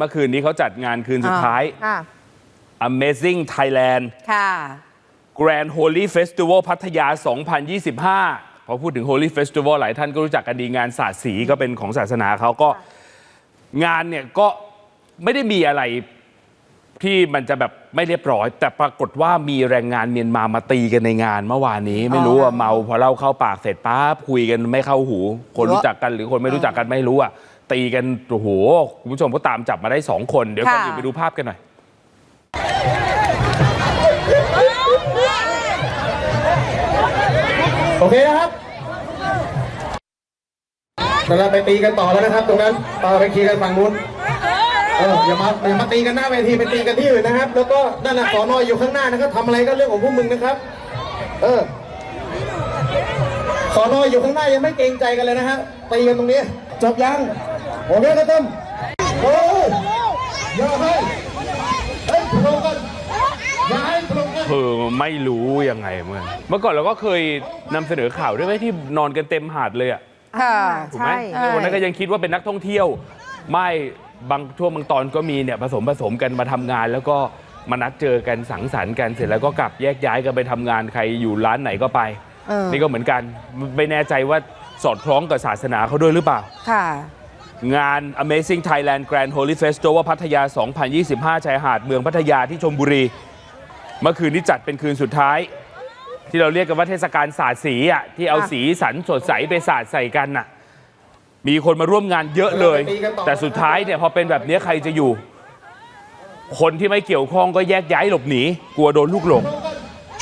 เมื่อคืนนี้เขาจัดงานคืนสุดท้าย ค่ะ Amazing Thailand ค่ะ Grand Holy Festival พัทยา 2025 พอพูดถึง Holy Festival หลายท่านก็รู้จักกันดีงานศาสตร์สีก็เป็นของศาสนาเขาก็งานเนี่ยก็ไม่ได้มีอะไรที่มันจะแบบไม่เรียบร้อย แต่ปรากฏว่ามีแรงงานเมียนมามาตีกันในงานเมื่อวานนี้ ไม่รู้ว่าเมาพอเล่าเข้าปากเสร็จปั๊บคุยกันไม่เข้าหู คนรู้จักกันหรือคนไม่รู้จักกันไม่รู้อะ ตีกันโอ้โหคุณผู้ชมก็ตามจับมาได้สองคน เดี๋ยวก่อนค่ะอื่นไปดูภาพกันหน่อยโอเคนะครับเราไปตีกันต่อแล้วนะครับ ตรงนั้นต่อไปเคลียร์กันฝั่งนู้นเอออย่ามาอย่ามาตีกันหน้าเวทีไปตีกันที่อื่นนะครับ แล้วก็นั่นน่ะสอนออยู่ข้างหน้านะครับทำอะไรก็เรื่องของพวกมึงนะครับ เออ สอนออยู่ข้างหน้ายังไม่เกรงใจกันเลยนะฮะตีกันตรงนี้ จบยังโอเคครับต้มโอ้ยอย่าให้เฮ้ยพลงกันอย่าให้พลงกันเออไม่รู้ยังไงเหมื่อนเมื่อก่อนเราก็เคยนำเสนอข่าวด้วยไหมที่นอนกันเต็มหาดเลยอะค่ะถูกไหมใช่ วันนั้นก็ยังคิดว่าเป็นนักท่องเที่ยว ไม่บางช่วงบางตอนก็มีเนี่ยผสมผสมกันมาทำงาน แล้วก็มานัดเจอกันสังสรรค์กันเสร็จแล้วก็กลับแยกย้ายกันไปทำงานใครอยู่ร้านไหนก็ไปเออ นี่ก็เหมือนกันไม่แน่ใจว่าสอดคล้องกับศาสนาเขาด้วยหรือเปล่า ค่ะ งาน Amazing Thailand Grand Holy Festival พัทยา 2025 ชายหาดเมืองพัทยาที่ชลบุรี เมื่อคืนนี้จัดเป็นคืนสุดท้าย ที่เราเรียกกันว่าเทศกาลสาดสีอะที่เอาค่ะสีสันสดใสไปสาดใส่กันน่ะ มีคนมาร่วมงานเยอะเลย แต่สุดท้ายเนี่ยพอเป็นแบบนี้ใครจะอยู่ คนที่ไม่เกี่ยวข้องก็แยกย้ายหลบหนีกลัวโดนลูกหลง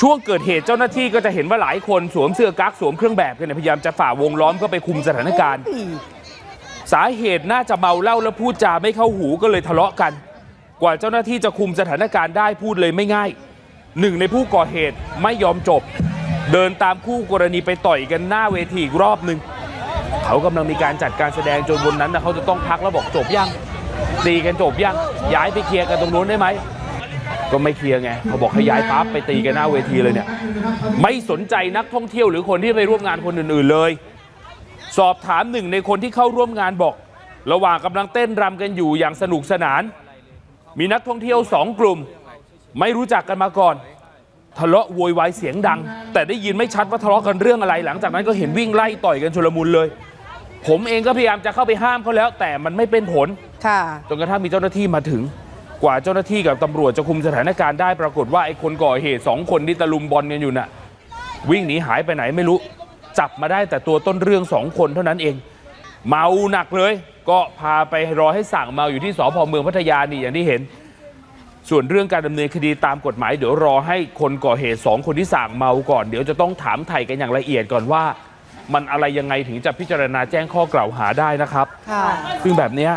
ช่วงเกิดเหตุเจ้าหน้าที่ก็จะเห็นว่าหลายคนสวมเสื้อกั๊กสวมเครื่องแบบกันเนี่ยพยายามจะฝ่าวงล้อมก็ไปคุมสถานการณ์ สาเหตุน่าจะเมาเหล้าแล้วพูดจาไม่เข้าหูก็เลยทะเลาะกัน กว่าเจ้าหน้าที่จะคุมสถานการณ์ได้พูดเลยไม่ง่ายหนึ่งในผู้ก่อเหตุไม่ยอมจบ เดินตามคู่กรณีไปต่อยกันหน้าเวทีอีกรอบหนึ่งเขากำลังมีการจัดการแสดงจนบนนั้นนะเขาจะต้องพักแล้วบอกจบยังตีกันจบยังย้ายไปเคลียร์กันตรงนู้นได้ไหม ก็ไม่เคลียร์ไงเขาบอกให้ย้ายปั๊บไปตีกันหน้าเวทีเลยเนี่ย ไม่สนใจนักท่องเที่ยวหรือคนที่ไปร่วมงานคนอื่น ๆเลย สอบถามหนึ่งในคนที่เข้าร่วมงานบอก ระหว่างกำลังเต้นรำกันอยู่อย่างสนุกสนาน มีนักท่องเที่ยวสองกลุ่ม ไม่รู้จักกันมาก่อน ทะเลาะโวยวายเสียงดัง แต่ได้ยินไม่ชัดว่าทะเลาะกันเรื่องอะไร หลังจากนั้นก็เห็นวิ่งไล่ต่อยกันชุลมุนเลย ผมเองก็พยายามจะเข้าไปห้ามเขาแล้ว แต่มันไม่เป็นผลค่ะจนกระทั่งมีเจ้าหน้าที่มาถึง กว่าเจ้าหน้าที่กับตำรวจจะคุมสถานการณ์ได้ปรากฏว่าไอ้คนก่อเหตุสองคนที่ตะลุมบอลกันอยู่น่ะวิ่งหนีหายไปไหนไม่รู้ จับมาได้แต่ตัวต้นเรื่องสองคนเท่านั้นเอง เมาหนักเลย ก็พาไปรอให้สั่งเมาอยู่ที่สพเมืองพัทยานี่อย่างที่เห็น ส่วนเรื่องการดำเนินคดีตามกฎหมาย เดี๋ยวรอให้คนก่อเหตุสองคนที่สั่งเมาก่อน เดี๋ยวจะต้องถามไถ่กันอย่างละเอียดก่อนว่า มันอะไรยังไงถึงจะพิจารณาแจ้งข้อกล่าวหาได้นะครับค่ะซึ่งแบบเนี้ย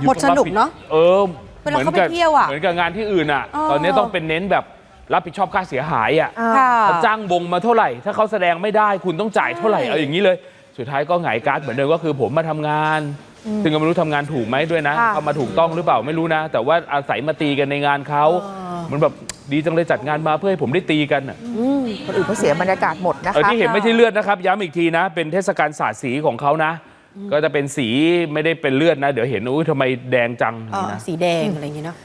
อยู่หมดสนุกเนอะเออเวลาเขาไปเที่ยวอะเหมือนกับงานที่อื่นอะเออตอนนี้ต้องเป็นเน้นแบบรับผิดชอบค่าเสียหายอะค่ะเขาจ้างวงมาเท่าไหร่ ถ้าเขาแสดงไม่ได้คุณต้องจ่ายเท่าไหร่ใช่เอาอย่างนี้เลย สุดท้ายก็หงายการ์ดเหมือนเดิมก็คือผมมาทำงาน ซึ่งก็ไม่รู้ทำงานถูกไหมด้วยนะค่ะเอามาถูกต้องหรือเปล่าไม่รู้นะ แต่ว่าอาศัยมาตีกันในงานเขาเออเหมันแบบดีจังเลยจัดงานมาเพื่อให้ผมได้ตีกันอะอืมคนอื่นเขาเสียบรรยากาศหมดนะเออคะที่เห็นไม่ใช่เลือดนะครับ ย้ำอีกทีนะ เป็นเทศกาลสาดสีของเขานะ ก็จะเป็นสีไม่ได้เป็นเลือดนะ เดี๋ยวเห็นอุ้ยทำไมแดงจังอ๋อสีแดงอะไรอย่างเงี้ยเนาะ